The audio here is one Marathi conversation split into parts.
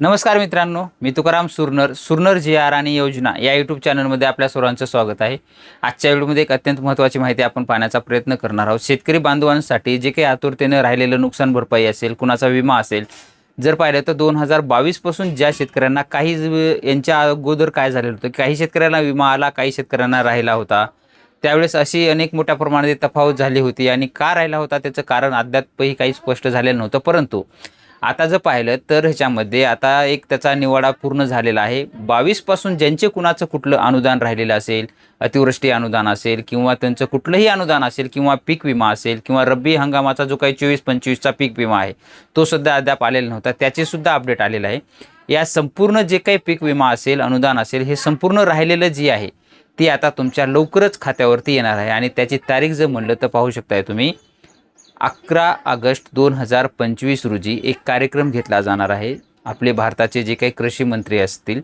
नमस्कार मित्रांनो मी तुकाराम सुरनर सुरनर जी आर आणि योजना या यूट्यूब चॅनलमध्ये आपल्या सर्वांचं स्वागत आहे. आजच्या व्हिडिओमध्ये एक अत्यंत महत्त्वाची माहिती आपण पाहण्याचा प्रयत्न करणार आहोत. शेतकरी बांधवांसाठी जे काही आतुरतेनं राहिलेलं नुकसान भरपाई असेल कुणाचा विमा असेल जर पाहिलं तर दोन हजार बावीसपासून ज्या शेतकऱ्यांना काही यांच्या अगोदर काय झालेलं होतं काही शेतकऱ्यांना विमा आला काही शेतकऱ्यांना राहिला होता त्यावेळेस अशी अनेक मोठ्या प्रमाणात तफावत झाली होती. आणि का राहिला होता त्याचं कारण अद्यापही काही स्पष्ट झालेलं नव्हतं. परंतु आता जर पाहिलं तर ह्याच्यामध्ये आता एक त्याचा निवाडा पूर्ण झालेला आहे. बावीसपासून ज्यांचे कुणाचं कुठलं अनुदान राहिलेलं असेल अतिवृष्टी अनुदान असेल किंवा त्यांचं कुठलंही अनुदान असेल किंवा पीक विमा असेल किंवा रब्बी हंगामाचा जो काही चोवीस पंचवीसचा पीक विमा आहे तो सुद्धा अद्याप आलेला नव्हता. त्याचेसुद्धा अपडेट आलेलं आहे. या संपूर्ण जे काही पीक विमा असेल अनुदान असेल हे संपूर्ण राहिलेलं जे आहे ती आता तुमच्या लवकरच खात्यावरती येणार आहे. आणि त्याची तारीख जर म्हणलं तर पाहू शकताय तुम्ही. अकरा ऑगस्ट दोन हजार पंचवीस रोजी एक कार्यक्रम घेतला जाणार आहे. आपले भारताचे जे काही कृषी मंत्री असतील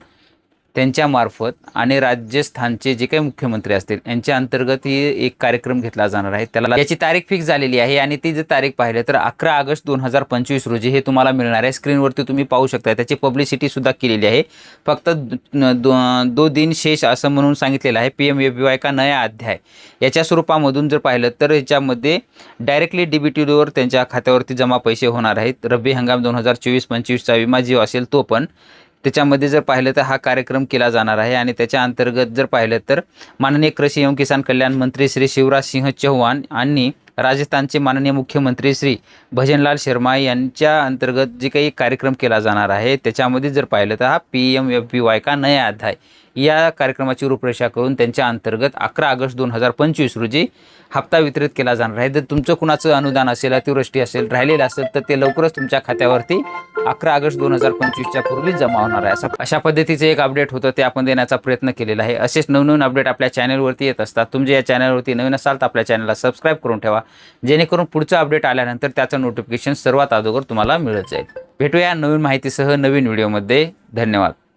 त्यांच्यामार्फत आणि राजस्थानचे जे काही मुख्यमंत्री असतील यांच्या अंतर्गत ही एक कार्यक्रम घेतला जाणार आहे. त्याला याची तारीख फिक्स झालेली आहे आणि ती जर तारीख पाहिलं तर अकरा ऑगस्ट दोन हजार पंचवीस रोजी हे तुम्हाला मिळणार आहे. स्क्रीनवरती तुम्ही पाहू शकता त्याची पब्लिसिटी सुद्धा केलेली आहे. फक्त दो दो दिन शेष असं म्हणून सांगितलेलं आहे. P M A B Y का नया अध्याय. याच्या स्वरूपामधून जर पाहिलं तर याच्यामध्ये डायरेक्टली डी बी टीवर त्यांच्या खात्यावरती जमा पैसे होणार आहेत. रब्बी हंगाम दोन हजार चोवीस पंचवीसचा विमा जो असेल तो पण त्याच्यामध्ये जर पाहिलं तर हा कार्यक्रम केला जाणार आहे आणि त्याच्या अंतर्गत जर पाहिलं तर माननीय कृषी एवं किसान कल्याण मंत्री श्री शिवराज सिंह चौहान आणि राजस्थानचे माननीय मुख्यमंत्री श्री भजनलाल शर्मा यांच्या अंतर्गत जे काही कार्यक्रम केला जाणार आहे त्याच्यामध्ये जर पाहिलं तर हा P M F B Y का नया अध्याय. या कार्यक्रमाची रूपरेषा करून त्यांच्या अंतर्गत अकरा ऑगस्ट दोन हजार पंचवीस रोजी हप्ता वितरित केला जाणार आहे. जर तुमचं कुणाचं अनुदान असेल अतिवृष्टी असेल राहिलेलं असेल तर ते लवकरच तुमच्या खात्यावरती अकरा ऑगस्ट दोन हजार पंचवीसच्या पूर्वी जमा होणार आहे. असं अशा पद्धतीचं एक अपडेट होतं ते आपण देण्याचा प्रयत्न केलेला आहे. असेच नवनवीन अपडेट आपल्या चॅनलवरती येत असतात. तुम्ही या चॅनलवरती नवीन असाल तर आपल्या चॅनलला सबस्क्राईब करून ठेवा. जेणेकरून पुढचं अपडेट आल्यानंतर त्याचं नोटिफिकेशन सर्वात अगोदर तुम्हाला मिळत जाईल. भेटूया नवीन माहितीसह नवीन व्हिडिओमध्ये. धन्यवाद.